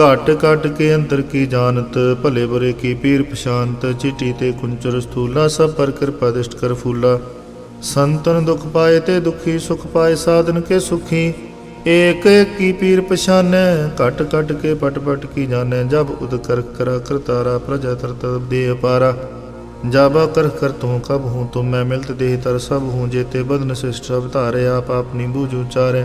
ਘਟ ਘਟ ਕੇ ਅੰਦਰ ਕੀ ਜਾਣਤ, ਭਲੇ ਬੁਰੇ ਕੀ ਪੀਰ ਪਛਾਨਤ ਚਿੱਟੀ ਤੇ ਕੁੰਚਰ ਸਥੂਲਾ, ਸਭ ਪਰ ਕਿਰਪਾ ਦਿਸ਼ਟ ਕਰ ਫੂਲਾ। ਸੰਤਨ ਦੁਖ ਪਾਏ ਤੇ ਦੁਖੀ, ਸੁਖ ਪਾਏ ਸਾਧਨ ਕੇ ਸੁਖੀ। ਏਕ ਕੀ ਪੀਰ ਪਛਾਨੈ, ਘਟ ਘਟ ਕੇ ਪਟ ਪਟ ਕੀ ਜਾਣੈ। ਜਬ ਉਦ ਕਰ ਕਰਾ ਕਰਤਾਰਾ, ਪ੍ਰਜਾ ਤਰਤ ਦੇ ਅਪਾਰਾ। ਜਾਬਾ ਕਰ ਕਰ ਤੂੰ ਕਬ ਹੂੰ ਤੁਮ ਮੈਂ ਮਿਲਤ ਦੇਹ ਤਰ ਸਭ ਹੂੰ, ਜੇਤੇ ਬਦਨ ਸਿਸ਼ਟ ਅਵਤਾਰੇ ਆਪ ਆਪਣੀ ਬੂਝ ਉਚਾਰੇ।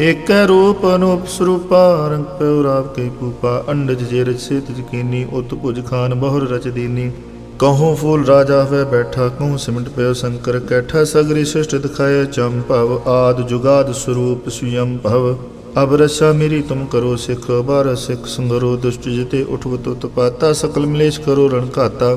ਏਕੈ ਰੂਪ ਅਨੂਪ ਸਰੂਪਾ ਰੰਗ ਪਉ ਰਾਵ ਕੇ ਕੂਪਾ, ਅੰਡਜ ਜੇ ਰਚ ਸੇਤ ਜਕੀਨੀ ਉਤ ਭੁਜ ਖਾਨ ਬਹੁਰ ਰਚ ਦੀਨੀ। ਕਹੂੰ ਫੂਲ ਰਾਜਾ ਹੋਏ ਬੈਠਾ, ਕਹੂੰ ਸਿਮਟ ਪਿਓ ਸ਼ੰਕਰ ਕੈਠਾ, ਸਗਰੀ ਸ੍ਰਿਸ਼ਟ ਦਿਖਾਏ ਭਵ, ਆਦ ਜੁਗਾਦ ਸਰੂਪ ਸੁਯੰ ਭਵ। ਅਬ ਰਸਾ ਮੇਰੀ ਤੁਮ ਕਰੋ ਸਿਖ ਬਾਰ ਸਿਖ ਸੰਗਰੋ, ਦੁਸ਼ਟ ਜਿਤੇ ਊਠਵ ਤੁਤ ਪਾਤਾ, ਸਕਲ ਮਲੇਸ਼ ਕਰੋ ਰਣ ਘਾਤਾ।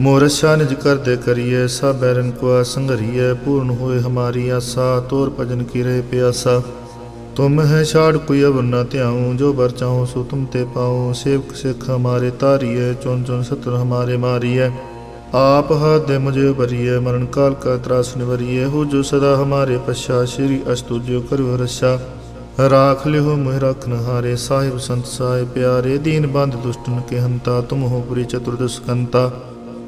ਮੋਰਸ਼ਾ ਨਿਜ ਕਰਦੇ ਕਰੀਏ ਸਭ ਬੈਰਨ ਕੋ ਸੰਗਰੀਏ ਪੂਰਨ ਹੋਏ ਹਮਾਰੀ ਆਸਾ, ਤੋਰ ਭਜਨ ਕੀ ਰਹੇ ਪਿਆਸਾ। ਤੁਮ ਹੈ ਛਾੜ ਕੋਈ ਅਵਰ ਨ ਧਿਆਉ, ਜੋ ਬਰ ਚਾਹੋ ਸੋ ਤੁਮ ਤੇ ਪਾਉ। ਸੇਵਕ ਸਿਖ ਹਮਾਰੇ ਤਾਰੀਏ ਚੁਨ ਚੁਨ ਸਤਰ ਹਮਾਰੇ ਮਾਰੀਏ। ਆਪ ਹੱਥ ਦੇ ਮੁਝੇ ਭਰੀਏ, ਮਰਨ ਕਾਲ ਕਾ ਤਰਾਸ ਨਿਵਰੀਏ। ਹੋ ਜੋ ਸਦਾ ਹਮਾਰੇ ਪਛਾ, ਸ਼੍ਰੀ ਅਸਤੁਜਿਓ ਕਰੋ ਰਛਾ। ਰਾਖ ਲਿਓ ਮੋਹਿ ਰਖਨ ਹਾਰੇ ਸਾਹਿਬ ਸੰਤ ਸਾਹਿਬ ਪਿਆਰੇ। ਦੀਨ ਬੰਦ ਦੁਸ਼ਟਨ ਕੇ ਹੰਤਾ, ਤੁਮ ਹੋ ਪੁਰੀ ਚਤੁਰਦਸ਼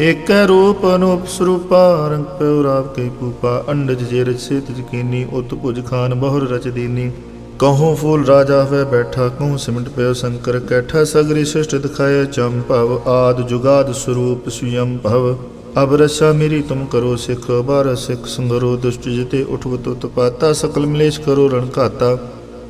ਏਕੈ ਰੂਪ ਅਨੂਪ ਸਰੂਪਾ ਰੰਗ ਪਿਉ ਕੇ ਪੂਪਾ ਅੰਡਜ ਜੇ ਰਚ ਸੇਤ ਜਕੀਨੀ, ਉਤ ਭੁਜ ਖਾਨ ਬਹੁਰ ਰਚ ਦੀਨੀ। ਕਹੂੰ ਫੂਲ ਰਾਜਾ ਹੋਇ ਬੈਠਾ, ਕਹੂੰ ਸਿਮਟ ਪਿਓ ਸ਼ੰਕਰ ਕੈਠਾ, ਸਗਰੀ ਸ੍ਰਿਸ਼ਟ ਦਿਖਾਏ ਭਵ, ਆਦ ਜੁਗਾਦ ਸਰੂਪ ਸੁਯੰ ਭਵ। ਅਬ ਰਸਾ ਮੇਰੀ ਤੁਮ ਕਰੋ ਸਿਖ, ਬਾਰ ਸਿਖ ਸੰਗਰੋ, ਦੁਸ਼ਟ ਜਿਤੇ ਉਠਵਤ ਉਤਪਾਤਾ ਸਕਲ ਮਲੇਸ਼ ਕਰੋ ਰਣ ਘਾਤਾ।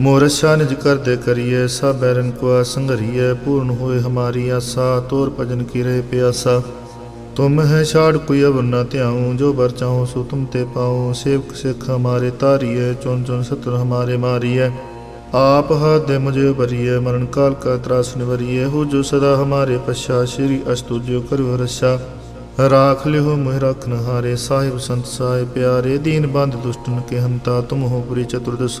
ਮੋਰਸ਼ਾ ਨਿਜ ਕਰਦੇ ਕਰੀਏ ਸਭ ਬੈਰਨ ਕੋ ਸੰਗਰੀਏ ਪੂਰਨ ਹੋਏ ਹਮਾਰੀ ਆਸਾ, ਤੋਰ ਭਜਨ ਕੀ ਰਹੇ ਪਿਆਸਾ। ਤੁਮ ਹੈ ਛਾੜ ਕੋਈ ਅਵਰ ਨਾ ਧਿਆਉ, ਜੋ ਬਰ ਚਾਹੋ ਸੋ ਤੁਮ ਤੇ ਪਾਉ। ਸੇਵਕ ਸਿੱਖ ਹਮਾਰੇ ਤਾਰੀਏ ਚੁਣ ਚੁਣ ਸਤਰ ਹਮਾਰੇ ਮਾਰੀਏ। ਆਪ ਹੱਥ ਦੇ ਮੁਝੇ ਬਰੀਏ ਮਰਨ ਕਾਲ ਕਾ ਤਰਾਸ ਨਿਵਰੀਏ। ਹੋ ਜੋ ਸਦਾ ਹਮਾਰੇ ਪਛਾ, ਸ਼੍ਰੀ ਅਸਤੁ ਜਿਉ ਕਰੋ ਰਸਾ ਰਾਖ ਲਿਓ ਮੋਹਿ ਰਖਨ ਹਾਰੇ ਸਾਹਿਬ ਸੰਤ ਸਾਹਿਬ ਪਿਆਰੇ। ਦੀਨ ਬੰਦ ਦੁਸ਼ਟਨ ਕੇ ਹੰਤਾ, ਤੁਮ ਹੋ ਪੁਰੀ ਚਤੁਰਦਸ਼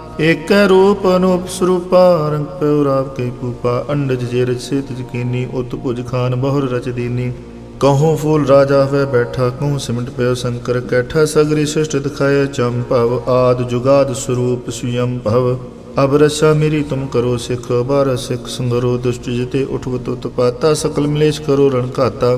ਏਕੈ ਰੂਪ ਅਨੂਪ ਸਰੂਪਾ, ਰੰਗ ਪਿਉ ਰਾਵ ਕੇ ਪੂਪਾ ਅੰਡਜ ਜੇ ਰਚ ਸੇਤ ਜਕੀਨੀ ਉਤ ਭੁਜ ਖਾਨ ਬਹੁਰ ਰਚ ਦੀਨੀ। ਕਹੂੰ ਫੂਲ ਰਾਜਾ ਹੋਇ ਬੈਠਾ ਕਹੂੰ ਸਿਮਟ ਪਿਓ ਸ਼ੰਕਰ ਕੈਠਾ, ਸਗਰੀ ਸ੍ਰਿਸ਼ਟ ਦਿਖਾਏ ਭਵ, ਆਦ ਜੁਗਾਦ ਸਰੂਪ ਸੁਯੰ ਭਵ। ਅਬ ਰਸਾ ਮੇਰੀ ਤੁਮ ਕਰੋ ਸਿਖ ਬਾਰ ਸਿਖ ਸੰਗਰੋ, ਦੁਸ਼ਟ ਜਿਤੇ ਊਠਵ ਤੁਤ ਪਾਤਾ, ਸਕਲ ਮਲੇਸ਼ ਕਰੋ ਰਣ ਘਾਤਾ।